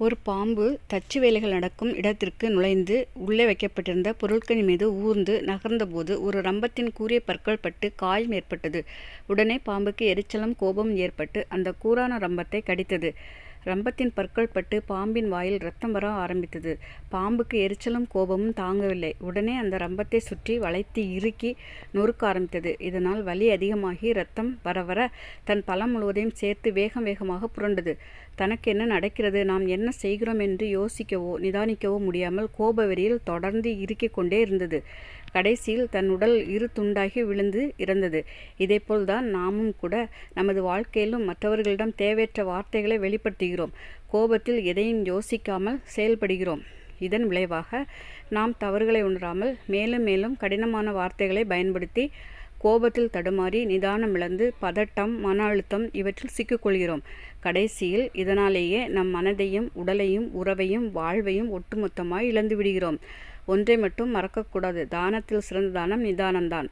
ஒரு பாம்பு தச்சு வேலைகள் நடக்கும் இடத்திற்கு நுழைந்து உள்ளே வைக்கப்பட்டிருந்த பொருட்களின் மீது ஊர்ந்து நகர்ந்தபோது ஒரு ரம்பத்தின் கூரிய பற்கள் பட்டு காயம் ஏற்பட்டது. உடனே பாம்புக்கு எரிச்சலும் கோபமும் ஏற்பட்டு அந்த கூரான ரம்பத்தை கடித்தது. ரம்பத்தின் பற்கள் பட்டு பாம்பின் வாயில் ரத்தம் வர ஆரம்பித்தது. பாம்புக்கு எரிச்சலும் கோபமும் தாங்கவில்லை. உடனே அந்த ரம்பத்தை சுற்றி வளைத்து இறுக்கி நொறுக்க ஆரம்பித்தது. இதனால் வலி அதிகமாகி ரத்தம் வர வர தன் பலம் முழுவதையும் சேர்த்து வேகம் வேகமாக புரண்டது. தனக்கு என்ன நடக்கிறது நாம் என்ன செய்கிறோம் என்று யோசிக்கவோ நிதானிக்கவோ முடியாமல் கோபவெறியில் தொடர்ந்து இறுக்கிக் கொண்டே இருந்தது. கடைசியில் தன் உடல் இரு துண்டாகி விழுந்து இறந்தது. இதைப்போல்தான் நாமும் கூட நமது வாழ்க்கையிலும் மற்றவர்களிடம் தேவையற்ற வார்த்தைகளை வெளிப்படுத்துகிறோம். கோபத்தில் எதையும் யோசிக்காமல் செயல்படுகிறோம். இதன் விளைவாக நாம் தவறுகளை உணராமல் மேலும் மேலும் கடினமான வார்த்தைகளை பயன்படுத்தி கோபத்தில் தடுமாறி நிதானமிழந்து பதட்டம் மன அழுத்தம் இவற்றில் சிக்கிக்கொள்கிறோம் கடைசியில் இதனாலேயே நம் மனதையும் உடலையும் உறவையும் வாழ்வையும் ஒட்டுமொத்தமாய் இழந்து விடுகிறோம். ஒன்றை மட்டும் மறக்கக்கூடாது தானத்தில் சிறந்த தானம் நிதானம்தான்.